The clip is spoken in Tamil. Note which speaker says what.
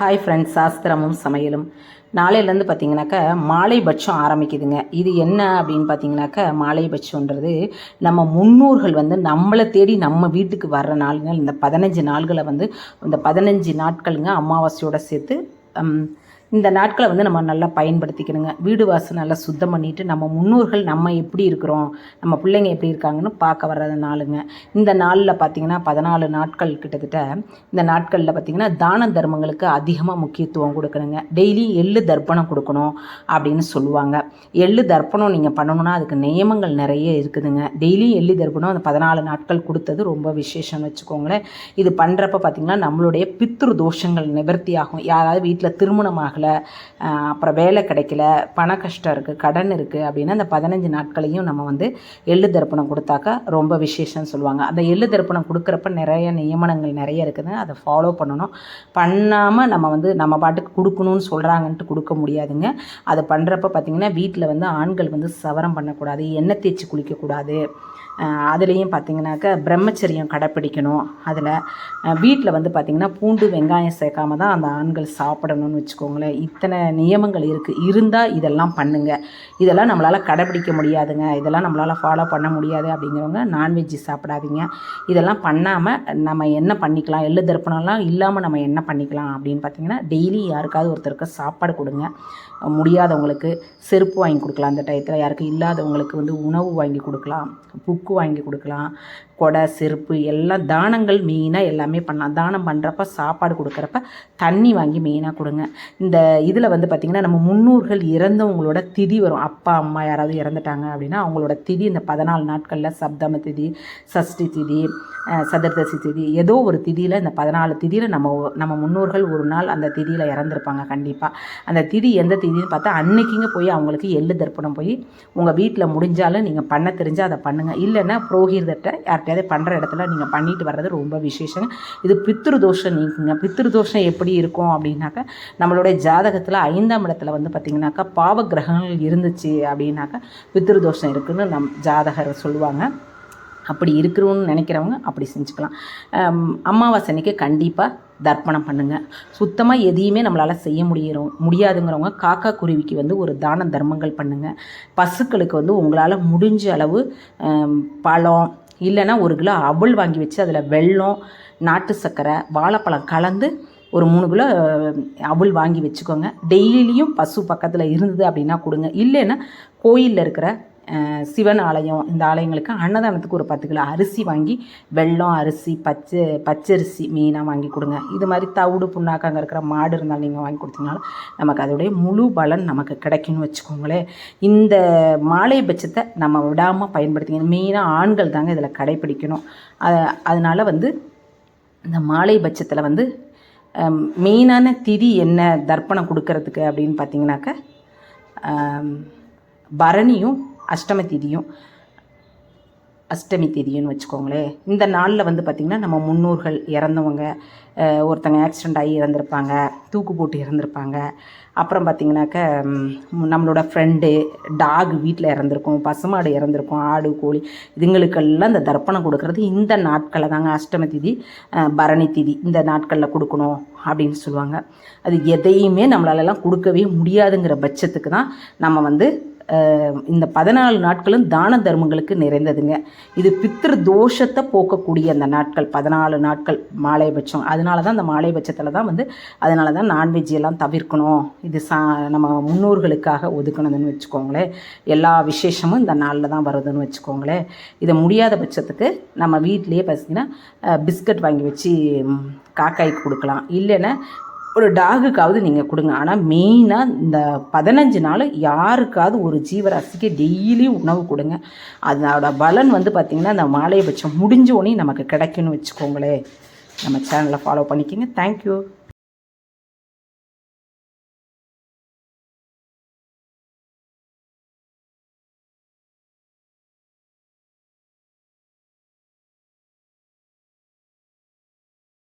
Speaker 1: ஹாய் ஃப்ரெண்ட்ஸ் சாஸ்திரமும் சமையலும். நாளையிலேருந்து பார்த்தீங்கன்னாக்கா மாலைபட்சம் ஆரம்பிக்குதுங்க. இது என்ன அப்படின்னு பார்த்தீங்கன்னாக்கா மாலைபட்சம்ன்றது நம்ம முன்னோர்கள் வந்து நம்மளை தேடி நம்ம வீட்டுக்கு வர்ற நாளுங்க. இந்த பதினஞ்சு நாள்களை வந்து இந்த பதினஞ்சு நாட்களுங்க அமாவாசையோடு சேர்த்து இந்த நாட்களை வந்து நம்ம நல்லா பயன்படுத்திக்கணுங்க. வீடு வாசல் நல்லா சுத்தம் பண்ணிட்டு நம்ம முன்னோர்கள் நம்ம எப்படி இருக்கிறோம் நம்ம பிள்ளைங்க எப்படி இருக்காங்கன்னு பார்க்க வர்ற நாளுங்க. இந்த நாளில் பார்த்தீங்கன்னா பதினாலு நாட்கள் கிட்டத்தட்ட இந்த நாட்களில் பார்த்தீங்கன்னா தான தர்மங்களுக்கு அதிகமாக முக்கியத்துவம் கொடுக்கணுங்க. டெய்லி எள்ளு தர்ப்பணம் கொடுக்கணும் அப்படின்னு சொல்லுவாங்க. எள்ளு தர்ப்பணம் நீங்கள் பண்ணணும்னா அதுக்கு நியமங்கள் நிறைய இருக்குதுங்க. டெய்லி எள்ளு தர்ப்பணம் அந்த பதினாலு நாட்கள் கொடுத்தது ரொம்ப விசேஷம்னு வச்சுக்கோங்களேன். இது பண்ணுறப்ப பார்த்தீங்கன்னா நம்மளுடைய பித்ரு தோஷங்கள் நிவர்த்தி ஆகும் யாராவது வீட்டில் திருமணமாக ஆகலை அப்புறம் வேலை கிடைக்கல பண கஷ்டம் இருக்குது கடன் இருக்குது அப்படின்னா அந்த பதினஞ்சு நாட்களையும் நம்ம வந்து எள்ளு தர்ப்பணம் கொடுத்தாக்கா ரொம்ப விசேஷம்னு சொல்லுவாங்க. அந்த எள்ளு தர்ப்பணம் கொடுக்குறப்ப நிறைய நியமனங்கள் நிறைய இருக்குது. அதை ஃபாலோ பண்ணணும். பண்ணாமல் நம்ம வந்து நம்ம பாட்டுக்கு கொடுக்கணும்னு சொல்கிறாங்கன்ட்டு கொடுக்க முடியாதுங்க. அதை பண்ணுறப்ப பார்த்திங்கன்னா வீட்டில் வந்து ஆண்கள் வந்து சவரம் பண்ணக்கூடாது எண்ணெய் தேய்ச்சி குளிக்கக்கூடாது. அதுலேயும் பார்த்தீங்கன்னாக்கா பிரம்மச்சரியம் கடைப்பிடிக்கணும். அதில் வீட்டில் வந்து பார்த்திங்கன்னா பூண்டு வெங்காயம் சேர்க்காம தான் அந்த ஆண்கள் சாப்பிடணும்னு வச்சுக்கோங்களேன். இத்தனை நியமங்கள் இருக்குது இருந்தால் இதெல்லாம் பண்ணுங்க. இதெல்லாம் நம்மளால் கடைப்பிடிக்க முடியாதுங்க. இதெல்லாம் நம்மளால் ஃபாலோ பண்ண முடியாது அப்படிங்கிறவங்க நான்வெஜ் சாப்பிடாதீங்க. இதெல்லாம் பண்ணாமல் நம்ம என்ன பண்ணிக்கலாம்? எள்ளு தர்ப்பணம்லாம் இல்லாமல் நம்ம என்ன பண்ணிக்கலாம் அப்படின்னு பார்த்தீங்கன்னா டெய்லி யாருக்காவது ஒருத்தருக்கு சாப்பாடு கொடுங்க. முடியாதவங்களுக்கு செருப்பு வாங்கி கொடுக்கலாம் அந்த டயத்தில் யாருக்கு இல்லாதவங்களுக்கு வந்து உணவு வாங்கி கொடுக்கலாம். புக்கு வாங்கி கொடுக்கலாம். கொடை செருப்பு எல்லாம் தானங்கள் மெயினாக எல்லாமே பண்ணலாம். தானம் பண்ணுறப்ப சாப்பாடு கொடுக்குறப்ப தண்ணி வாங்கி மெயினாக கொடுங்க. இந்த இதில் வந்து பார்த்திங்கன்னா நம்ம முன்னோர்கள் இறந்தவங்களோட திதி வரும். அப்பா அம்மா யாராவது இறந்துட்டாங்க அப்படின்னா அவங்களோட திதி இந்த பதினாலு நாட்களில் சப்தம திதி சஷ்டி திதி சதுர்தசி திதி. ஏதோ ஒரு திதியில் இந்த பதினாலு திதியில் நம்ம நம்ம முன்னோர்கள் ஒரு நாள் அந்த திதியில் இறந்துருப்பாங்க கண்டிப்பாக அந்த திதி எந்த திதின்னு பார்த்தா அன்னைக்குங்க போய் அவங்களுக்கு எள்ளு தர்ப்பணம் போய் உங்கள் வீட்டில் முடிஞ்சாலும் நீங்கள் பண்ண தெரிஞ்சால் அதை பண்ணுங்கள் இல்லைன்னா புரோகிதர்கிட்ட யார்கிட்டயாவது பண்ணுற இடத்துல நீங்கள் பண்ணிட்டு வர்றது ரொம்ப விசேஷங்க. இது பித்ரு தோஷம் நீக்குங்க. பித்ரு தோஷம் எப்படி இருக்கும் அப்படின்னாக்கா நம்மளுடைய ஜாதகத்தில் ஐந்தாம் இடத்துல வந்து பார்த்திங்கனாக்கா பாவ கிரகங்கள் இருந்துச்சு அப்படின்னாக்கா பித்ரு தோஷம் இருக்குதுன்னு நம் ஜாதகர் சொல்லுவாங்க. அப்படி இருக்கிறோன்னு நினைக்கிறவங்க அப்படி செஞ்சுக்கலாம். அமாவாசை அன்னைக்கு கண்டிப்பாக தர்ப்பணம் பண்ணுங்கள் சுத்தமாக எதையுமே நம்மளால் செய்ய முடியிறோம் முடியாதுங்கிறவங்க காக்கா குருவிக்கு வந்து ஒரு தான தர்மங்கள் பண்ணுங்கள் பசுக்களுக்கு வந்து உங்களால் முடிஞ்ச அளவு பழம் இல்லைன்னா ஒரு கிலோ அவல் வாங்கி வச்சு அதில் வெல்லம் நாட்டு சர்க்கரை வாழைப்பழம் கலந்து ஒரு மூணு கிலோ அஹ், வாங்கி வச்சுக்கோங்க. டெய்லியும் பசு பக்கத்தில் இருந்தது அப்படின்னா கொடுங்க. இல்லைன்னா கோயிலில் இருக்கிற சிவன் ஆலயம் இந்த ஆலயங்களுக்கு அன்னதானத்துக்கு ஒரு பத்து கிலோ அரிசி வாங்கி வெள்ளம் அரிசி பச்சை பச்சரிசி மீனாக வாங்கி கொடுங்க. இது மாதிரி தவிடு புண்ணாக்கு அங்கே இருக்கிற மாடு இருந்தாலும் நீங்கள் வாங்கி கொடுத்தீங்கனாலும் நமக்கு அதோடைய முழு பலன் நமக்கு கிடைக்கும்னு வச்சுக்கோங்களேன். இந்த மாலை பட்சத்தை நம்ம விடாமல் பயன்படுத்திக்கணும். மெயினாக ஆண்கள் தாங்க இதில் கடைப்பிடிக்கணும். அதனால் அதனால வந்து இந்த மாலை பட்சத்தில் வந்து மெயினான திதி என்ன தர்ப்பணம் கொடுக்கறதுக்கு அப்படின்னு பார்த்தீங்கன்னாக்க பரணியும் அஷ்டம திதியும் அஷ்டமி திதின்னு வச்சுக்கோங்களேன். இந்த நாளில் வந்து பார்த்திங்கன்னா நம்ம முன்னோர்கள் இறந்தவங்க ஒருத்தங்க ஆக்சிடெண்ட் ஆகி இறந்துருப்பாங்க தூக்கு போட்டு இறந்துருப்பாங்க. அப்புறம் பார்த்திங்கனாக்க நம்மளோட ஃப்ரெண்டு டாக் வீட்டில் இறந்துருக்கும் பசுமாடு இறந்துருக்கும் ஆடு கோழி இதுங்களுக்கெல்லாம் இந்த தர்ப்பணம் கொடுக்கறது இந்த நாட்களில் தாங்க அஷ்டம திதி பரணி திதி. இந்த நாட்களில் கொடுக்கணும் அப்படின்னு சொல்லுவாங்க. அது எதையுமே நம்மளாலலாம் கொடுக்கவே முடியாதுங்கிற பட்சத்துக்கு தான் நம்ம வந்து இந்த பதினாலு நாட்களும் தான தர்மங்களுக்கு நிறைந்ததுங்க. இது பித்திரு தோஷத்தை போக்கக்கூடிய அந்த நாட்கள் பதினாலு நாட்கள் மாலைபட்சம் அதனால தான் அந்த மாலைபட்சத்தில் தான் வந்து அதனால தான் நான்வெஜ் எல்லாம் தவிர்க்கணும். இது சா நம்ம முன்னோர்களுக்காக ஒதுக்கணுதுன்னு வச்சுக்கோங்களேன். எல்லா விசேஷமும் இந்த நாளில் தான் வருதுன்னு வச்சுக்கோங்களேன். இதை முடியாத பட்சத்துக்கு நம்ம வீட்லேயே பார்த்தீங்கன்னா பிஸ்கட் வாங்கி வச்சு காக்காய்க்கு கொடுக்கலாம். இல்லைன்னா ஒரு டாகுக்காவது நீங்கள் கொடுங்க. ஆனால் மெயினாக இந்த பதினஞ்சு நாள் யாருக்காவது ஒரு ஜீவராசிக்கு டெய்லியும் உணவு கொடுங்க. அதனோட பலன் வந்து பார்த்திங்கன்னா அந்த மாலையை பட்சம் முடிஞ்ச உடனே நமக்கு கிடைக்கும்னு வச்சுக்கோங்களேன். நம்ம சேனலை ஃபாலோ பண்ணிக்கோங்க. தேங்க்யூ